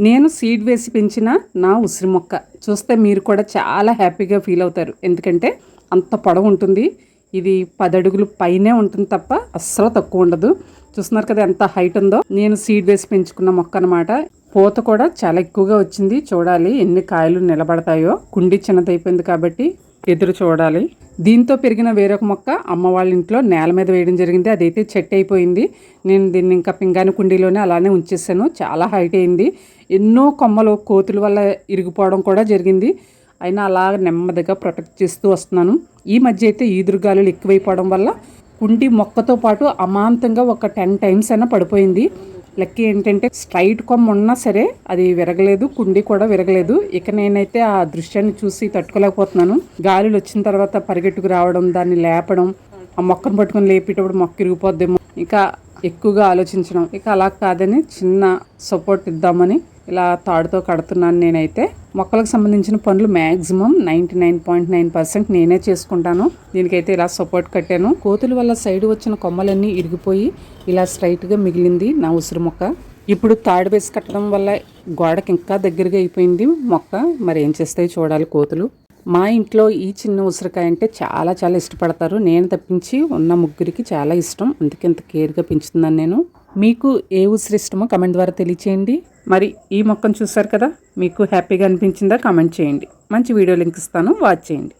నేను సీడ్ వేసి పెంచిన నా ఉసిరి మొక్క. చూస్తే మీరు కూడా చాలా హ్యాపీగా ఫీల్ అవుతారు. ఎందుకంటే అంత పొడవు ఉంటుంది. ఇది పది అడుగులు పైనే ఉంటుంది తప్ప అస్సలు తక్కువ ఉండదు. చూస్తున్నారు కదా ఎంత హైట్ ఉందో. నేను సీడ్ వేసి పెంచుకున్న మొక్క అనమాట పూత కూడా చాలా ఎక్కువగా వచ్చింది. చూడాలి ఎన్ని కాయలు నిలబడతాయో. కుండి చిన్నదైపోయింది కాబట్టి ఎదురు చూడాలి. దీంతో పెరిగిన వేరొక మొక్క అమ్మ వాళ్ళ ఇంట్లో నేల మీద వేయడం జరిగింది. అదైతే చెట్టు అయిపోయింది. నేను దీన్ని ఇంకా పింగాని కుండీలోనే అలానే ఉంచేసాను. చాలా హైట్ అయింది. ఎన్నో కొమ్మలు కోతుల వల్ల ఇరిగిపోవడం కూడా జరిగింది. అయినా అలా నెమ్మదిగా ప్రొటెక్ట్ చేస్తూ వస్తున్నాను. ఈ మధ్య అయితే ఈదురుగాలులు ఎక్కువైపోవడం వల్ల కుండి మొక్కతో పాటు అమాంతంగా ఒక టెన్ టైమ్స్ అయినా పడిపోయింది. లెక్క ఏంటంటే స్ట్రైట్ కొమ్మ ఉన్నా సరే అది విరగలేదు కుండి కూడా విరగలేదు. ఇక నేనైతే ఆ దృశ్యాన్ని చూసి తట్టుకోలేకపోతున్నాను. గాలులు వచ్చిన తర్వాత పరిగెట్టుకు రావడం దాన్ని లేపడం ఆ మొక్కను పట్టుకొని లేపేటప్పుడు మొక్క ఇరిగిపోద్దేమో. ఇంకా ఎక్కువగా ఆలోచించడం. ఇక అలా కాదని చిన్న సపోర్ట్ ఇద్దామని ఇలా తాడుతో కడుతున్నాను నేనైతే. మొక్కలకు సంబంధించిన పనులు maximum ninety nine point nine percent నేనే చేసుకుంటాను. దీనికైతే ఇలా సపోర్ట్ కట్టాను. కోతుల వల్ల సైడ్ వచ్చిన కొమ్మలన్నీ ఇరిగిపోయి ఇలా స్ట్రైట్గా మిగిలింది నా ఉసిరి మొక్క. ఇప్పుడు తాడు వేసి కట్టడం వల్ల గోడకి ఇంకా దగ్గరగా అయిపోయింది మొక్క. మరి ఏం చేస్తాయి చూడాలి కోతులు. మా ఇంట్లో ఈ చిన్న ఉసిరికాయ అంటే చాలా చాలా ఇష్టపడతారు. నేను తప్పించి ఉన్న ముగ్గురికి చాలా ఇష్టం. అందుకే ఇంత కేర్గా పెంచుతున్నాను నేను. మీకు ఏ ఉసిరిష్టమో కమెంట్ ద్వారా తెలియచేయండి. మరి ఈ మొక్కను చూసారు కదా మీకు హ్యాపీగా అనిపించిందా? కామెంట్ చేయండి. మంచి వీడియో లింక్ ఇస్తాను వాచ్ చేయండి.